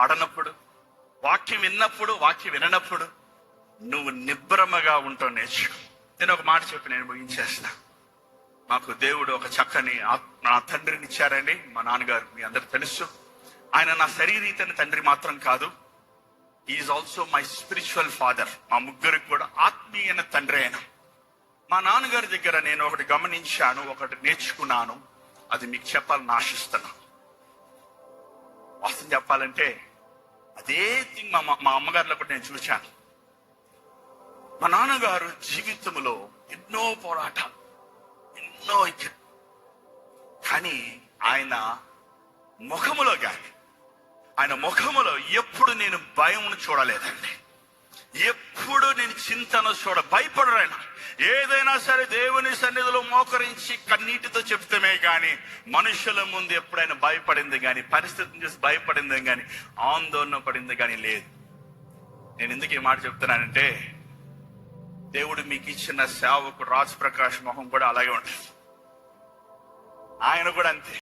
పాడనప్పుడు వాక్యం విన్నప్పుడు వాక్యం విననప్పుడు నువ్వు నిబ్రమగా ఉంటావు నేర్చుకో నేను ఒక మాట చెప్పి నేను ముగించేస్తా. మాకు దేవుడు ఒక చక్కని నా తండ్రిని ఇచ్చారండి. మా నాన్నగారు మీ అందరు తెలుసు. ఆయన నా శరీరీతని తండ్రి మాత్రం కాదు. Is also my spiritual father మా ముగ్గురికి కూడా ఆత్మీయన తండ్రి ఆయన. మా నాన్నగారి దగ్గర నేను ఒకటి గమనించాను ఒకటి నేర్చుకున్నాను. అది మీకు చెప్పాలని ఆశిస్తున్నాను వాస్తవం చెప్పాలంటే అదే థింగ్ మా మా అమ్మగారిలో కూడా నేను చూశాను. మా నాన్నగారు జీవితంలో ఎన్నో పోరాటాలు ఎన్నో ఇచ్చారు. కానీ ఆయన ముఖములో కానీ ఆయన ముఖములో ఎప్పుడు నేను భయం చూడలేదండి. ఎప్పుడు నేను చింతన చూడ భయపడరాయన ఏదైనా సరే దేవుని సన్నిధిలో మోకరించి కన్నీటితో చెప్తమే కానీ మనుషుల ముందు ఎప్పుడైనా భయపడింది కానీ పరిస్థితిని చూసి భయపడింది కానీ ఆందోళన పడింది కానీ లేదు. నేను ఎందుకు ఈ మాట చెప్తున్నానంటే దేవుడు మీకు ఇచ్చిన సేవకు రాజ్ ప్రకాష్ మొహం కూడా అలాగే ఉంటుంది. ఆయన కూడా అంతే.